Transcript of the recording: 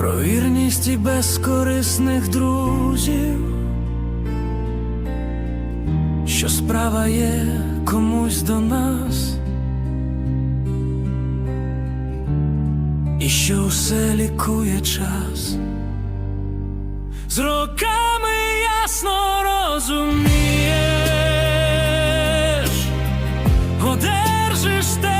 Про вірність і безкорисних друзів, що справа є комусь до нас, і що усе лікує час. З роками ясно розумієш, одержиш те.